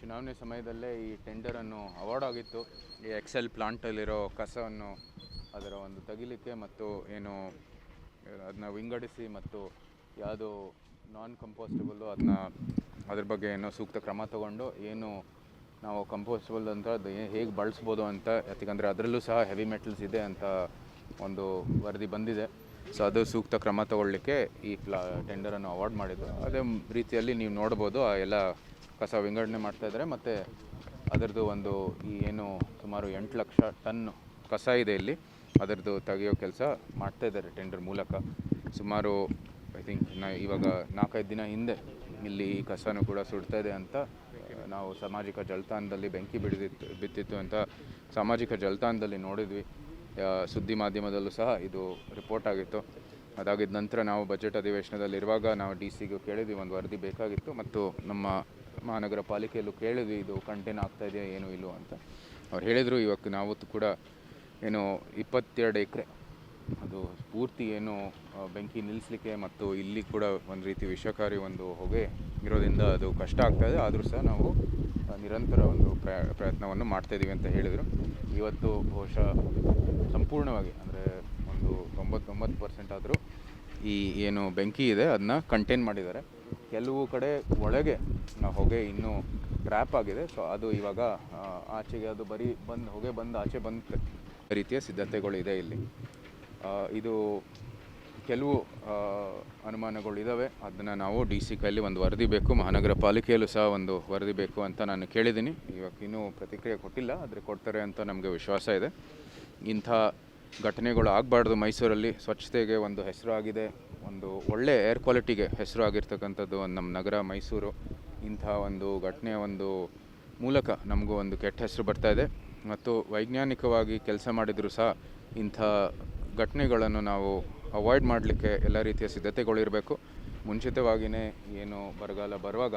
ಚುನಾವಣೆ ಸಮಯದಲ್ಲೇ ಈ ಟೆಂಡರನ್ನು ಅವಾರ್ಡ್ ಆಗಿತ್ತು. ಈ ಎಕ್ಸೆಲ್ ಪ್ಲಾಂಟಲ್ಲಿರೋ ಕಸವನ್ನು ಅದರ ಒಂದು ತಗಿಲಿಕ್ಕೆ ಮತ್ತು ಏನು, ಅದನ್ನ ವಿಂಗಡಿಸಿ ಮತ್ತು ಯಾವುದು ನಾನ್ ಕಂಪೋಸ್ಟಬಲ್ಲು ಅದನ್ನ ಅದ್ರ ಬಗ್ಗೆ ಏನೋ ಸೂಕ್ತ ಕ್ರಮ ತಗೊಂಡು ಏನು ನಾವು ಕಂಪೋಸ್ಟಬಲ್ ಅಂತ ಅದು ಹೇಗೆ ಬಳಸ್ಬೋದು ಅಂತ, ಯಾಕಂದರೆ ಅದರಲ್ಲೂ ಸಹ ಹೆವಿ ಮೆಟಲ್ಸ್ ಇದೆ ಅಂತ ಒಂದು ವರದಿ ಬಂದಿದೆ. ಸೊ ಅದು ಸೂಕ್ತ ಕ್ರಮ ತಗೊಳ್ಳಿಕ್ಕೆ ಈ ಪ್ಲಾ ಟೆಂಡರನ್ನು ಅವಾರ್ಡ್ ಮಾಡಿದ್ದು. ಅದೇ ರೀತಿಯಲ್ಲಿ ನೀವು ನೋಡ್ಬೋದು, ಆ ಎಲ್ಲ ಕಸ ವಿಂಗಡಣೆ ಮಾಡ್ತಾ ಇದ್ದಾರೆ. ಮತ್ತು ಅದರದ್ದು ಒಂದು ಈ ಏನು ಸುಮಾರು ಎಂಟು ಲಕ್ಷ ಟನ್ ಕಸ ಇದೆ ಇಲ್ಲಿ. ಅದರದ್ದು ತೆಗೆಯೋ ಕೆಲಸ ಮಾಡ್ತಾ ಇದ್ದಾರೆ ಟೆಂಡರ್ ಮೂಲಕ. ಸುಮಾರು, ಐ ಥಿಂಕ್, ನಾ, ಇವಾಗ ನಾಲ್ಕೈದು ದಿನ ಹಿಂದೆ ಇಲ್ಲಿ ಈ ಕಸನೂ ಕೂಡ ಸುಡ್ತಾ ಇದೆ ಅಂತ ನಾವು ಸಾಮಾಜಿಕ ಜಲತಾಣದಲ್ಲಿ ಬೆಂಕಿ ಬಿಡಿದಿತ್ತು ಬಿತ್ತಿತ್ತು ಅಂತ ಸಾಮಾಜಿಕ ಜಲತಾಣದಲ್ಲಿ ನೋಡಿದ್ವಿ. ಸುದ್ದಿ ಮಾಧ್ಯಮದಲ್ಲೂ ಸಹ ಇದು ರಿಪೋರ್ಟ್ ಆಗಿತ್ತು. ಅದಾಗಿದ್ದ ನಂತರ ನಾವು ಬಜೆಟ್ ಅಧಿವೇಶನದಲ್ಲಿರುವಾಗ ನಾವು ಡಿ ಸಿಗೂ ಕೇಳಿದ್ವಿ, ಒಂದು ವರದಿ ಬೇಕಾಗಿತ್ತು ಮತ್ತು ನಮ್ಮ ಮಹಾನಗರ ಪಾಲಿಕೆಯಲ್ಲೂ ಕೇಳಿದ್ವಿ, ಇದು ಕಂಟೇನ್ ಆಗ್ತಾ ಇದೆಯಾ, ಏನು ಇಲ್ಲವೋ ಅಂತ. ಅವ್ರು ಹೇಳಿದರು ಇವತ್ತು ನಾವು ಕೂಡ ಏನು ಇಪ್ಪತ್ತೆರಡು ಎಕರೆ, ಅದು ಪೂರ್ತಿ ಏನು ಬೆಂಕಿ ನಿಲ್ಲಿಸಲಿಕ್ಕೆ ಮತ್ತು ಇಲ್ಲಿ ಕೂಡ ಒಂದು ರೀತಿ ವಿಷಕಾರಿ ಒಂದು ಹೊಗೆ ಇರೋದ್ರಿಂದ ಅದು ಕಷ್ಟ ಆಗ್ತಾಯಿದೆ ಆದರೂ ಸಹ ನಾವು ನಿರಂತರ ಒಂದು ಪ್ರಯತ್ನವನ್ನು ಮಾಡ್ತಾಯಿದ್ದೀವಿ ಅಂತ ಹೇಳಿದರು. ಇವತ್ತು ಬಹುಶಃ ಸಂಪೂರ್ಣವಾಗಿ ಅಂದರೆ ಒಂದು ತೊಂಬತ್ತೊಂಬತ್ತು ಪರ್ಸೆಂಟ್ ಆದರೂ ಈ ಏನು ಬೆಂಕಿ ಇದೆ ಅದನ್ನ ಕಂಟೈನ್ ಮಾಡಿದ್ದಾರೆ. ಕೆಲವು ಕಡೆ ಒಳಗೆ ಹೊಗೆ ಇನ್ನೂ ಟ್ರ್ಯಾಪ್ ಆಗಿದೆ. ಸೊ ಅದು ಇವಾಗ ಆಚೆಗೆ ಅದು ಬರೀ ಬಂದು, ಹೊಗೆ ಬಂದು ಆಚೆ ಬಂದ ರೀತಿಯ ಸಿದ್ಧತೆಗಳು ಇದೆ ಇಲ್ಲಿ. ಇದು ಕೆಲವು ಅನುಮಾನಗಳು ಇದ್ದಾವೆ ಅದನ್ನು ನಾವು ಡಿ ಸಿ ಕೈಯಲ್ಲಿ ಒಂದು ವರದಿ ಬೇಕು, ಮಹಾನಗರ ಪಾಲಿಕೆಯಲ್ಲೂ ಸಹ ಒಂದು ವರದಿ ಬೇಕು ಅಂತ ನಾನು ಕೇಳಿದ್ದೀನಿ. ಇವಾಗ ಇನ್ನೂ ಪ್ರತಿಕ್ರಿಯೆ ಕೊಟ್ಟಿಲ್ಲ, ಆದರೆ ಕೊಡ್ತಾರೆ ಅಂತ ನಮಗೆ ವಿಶ್ವಾಸ ಇದೆ. ಇಂಥ ಘಟನೆಗಳು ಆಗಬಾರ್ದು ಮೈಸೂರಲ್ಲಿ. ಸ್ವಚ್ಛತೆಗೆ ಒಂದು ಹೆಸರು ಆಗಿದೆ. ಒಂದು ಒಳ್ಳೆ ಏರ್ ಕ್ವಾಲಿಟಿಗೆ ಹೆಸರು ಆಗಿರ್ತಕ್ಕಂಥದ್ದು ಒಂದು ನಮ್ಮ ನಗರ ಮೈಸೂರು. ಇಂಥ ಒಂದು ಘಟನೆಯ ಒಂದು ಮೂಲಕ ನಮಗೂ ಒಂದು ಕೆಟ್ಟ ಹೆಸರು ಬರ್ತಾ ಇದೆ. ಮತ್ತು ವೈಜ್ಞಾನಿಕವಾಗಿ ಕೆಲಸ ಮಾಡಿದರೂ ಸಹ ಇಂಥ ಘಟನೆಗಳನ್ನು ನಾವು ಅವಾಯ್ಡ್ ಮಾಡಲಿಕ್ಕೆ ಎಲ್ಲ ರೀತಿಯ ಸಿದ್ಧತೆಗಳಿರಬೇಕು ಮುಂಚಿತವಾಗಿಯೇ ಏನು ಬರಗಾಲ ಬರುವಾಗ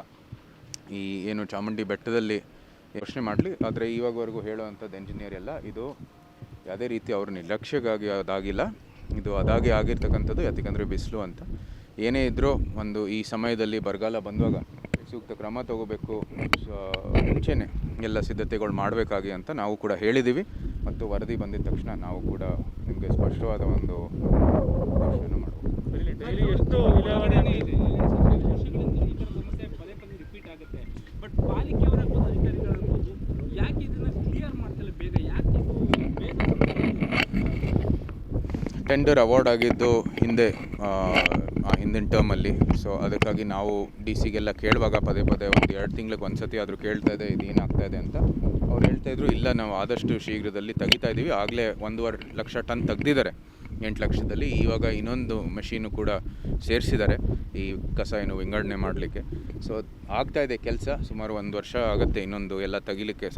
ಈ ಏನು ಚಾಮುಂಡಿ ಬೆಟ್ಟದಲ್ಲಿ ಯೋಚನೆ ಮಾಡಲಿ. ಆದರೆ ಇವಾಗವರೆಗೂ ಹೇಳುವಂಥದ್ದು ಎಂಜಿನಿಯರ್ ಎಲ್ಲ, ಇದು ಯಾವುದೇ ರೀತಿ ಅವ್ರ ನಿರ್ಲಕ್ಷ್ಯಗಾಗಿ ಅದಾಗಿಲ್ಲ. ಇದು ಅದಾಗಿ ಆಗಿರ್ತಕ್ಕಂಥದ್ದು ಯಾಕಂದರೆ ಬಿಸಿಲು ಅಂತ. ಏನೇ ಇದ್ದರೂ ಒಂದು ಈ ಸಮಯದಲ್ಲಿ ಬರಗಾಲ ಬಂದಾಗ ಸೂಕ್ತ ಕ್ರಮ ತಗೋಬೇಕು. ಮುಂಚೆನೆ ಎಲ್ಲ ಸಿದ್ಧತೆಗಳು ಮಾಡಬೇಕಾಗಿ ಅಂತ ನಾವು ಕೂಡ ಹೇಳಿದ್ದೀವಿ ಮತ್ತು ವರದಿ ಬಂದಿದ ತಕ್ಷಣ ನಾವು ಕೂಡ ನಿಮಗೆ ಸ್ಪಷ್ಟವಾದ ಒಂದು ಯಾಕೆ ಬೇಗ? ಟೆಂಡರ್ ಅವಾರ್ಡ್ ಆಗಿದ್ದು ಹಿಂದೆ ಹಿಂದಿನ ಟರ್ಮಲ್ಲಿ ಸೊ ಅದಕ್ಕಾಗಿ ನಾವು ಡಿ ಸಿಗೆಲ್ಲ ಕೇಳುವಾಗ ಪದೇ ಪದೇ ಒಂದು ಎರಡು ತಿಂಗ್ಳಿಗೆ ಒಂದು ಸತಿ ಆದರೂ ಕೇಳ್ತಾ ಇದೆ, ಇದು ಏನಾಗ್ತಾ ಇದೆ ಅಂತ. ಅವ್ರು ಹೇಳ್ತಾ ಇದ್ರು, ಇಲ್ಲ, ನಾವು ಆದಷ್ಟು ಶೀಘ್ರದಲ್ಲಿ ತೆಗಿತಾ ಇದ್ದೀವಿ. ಆಗಲೇ ಒಂದೂವರೆ ಲಕ್ಷ ಟನ್ ತೆಗ್ದಿದ್ದಾರೆ. ಎಂಟು ಲಕ್ಷದಲ್ಲಿ. ಇವಾಗ ಇನ್ನೊಂದು ಮಷೀನು ಕೂಡ ಸೇರಿಸಿದ್ದಾರೆ. ಈ ಕಸ ಏನು ವಿಂಗಡಣೆ ಮಾಡಲಿಕ್ಕೆ. ಸೊ ಆಗ್ತಾ ಇದೆ ಕೆಲಸ. ಸುಮಾರು ಒಂದು ವರ್ಷ ಆಗುತ್ತೆ ಇನ್ನೊಂದು ಎಲ್ಲ ತೆಗಿಲಿಕ್ಕೆ.